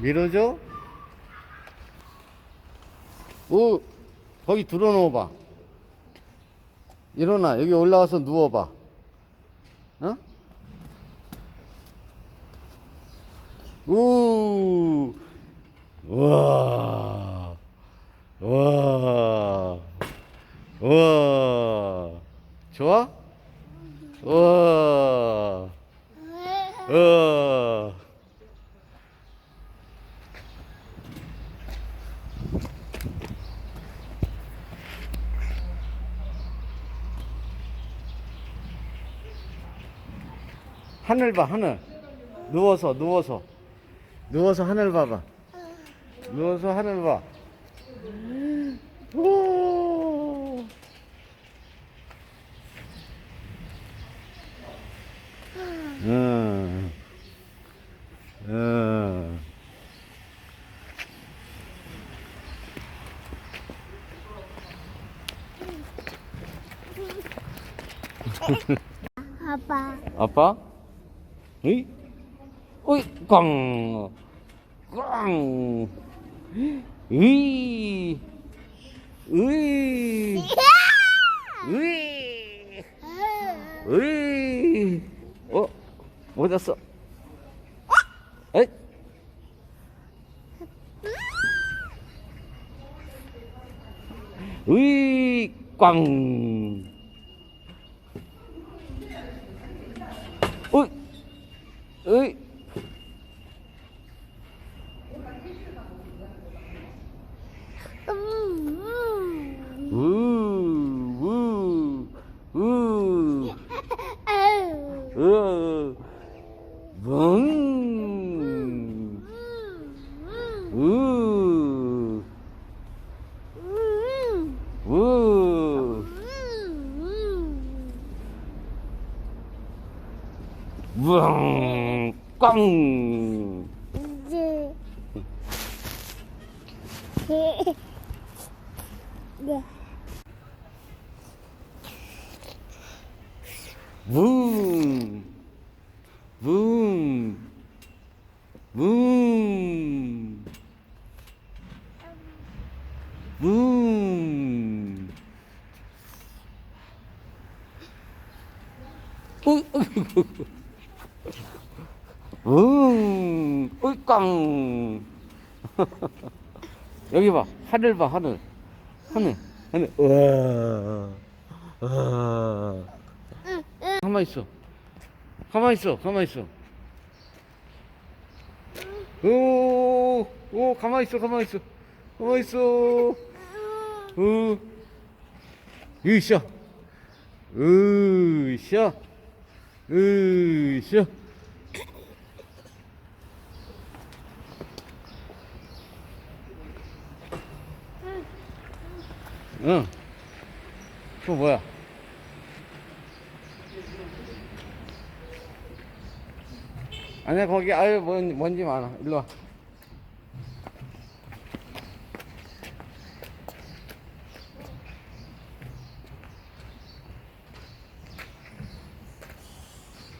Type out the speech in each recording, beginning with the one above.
밀어줘? 오, 거기 들어 놓아봐. 일어나, 여기 올라와서 누워봐. 어? 우, 와, 와, 와, 좋아? 와, 와. 하늘 봐, 하늘. 누워서, 누워서. 누워서 하늘 봐봐. 누워서 하늘 봐. 오. 아빠. 아빠? 으이? 으이, 꽝! 꽝! 으이! 으이! 으이! 으이! 어? 뭐 잤어? 에이? 으이! 꽝! 으이! 으이! 음, 우, 우, 우, 음. 으, 멍, 우, 우, 웅, 꽝. 네. 뭉, 뭉, 뭉, 뭉. 어, 뭉, 어이깡. 여기 봐, 하늘 봐, 하늘. 하늘, 하늘. 우와, 우와. 가만 있어. 가만 있어. 가만 있어. 오, 오, 가만 있어. 가만 있어. 가만 있어. 어, 으쌰. 으쌰. 으쌰. 응. 그거 뭐야? 아니야 거기 아유 먼, 먼지 많아. 일로 와.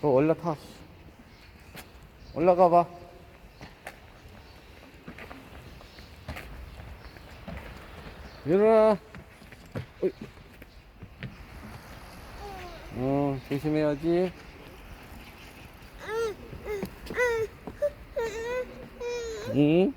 어, 올라타. 올라가 봐. 일어나. 어 조심해야지 응?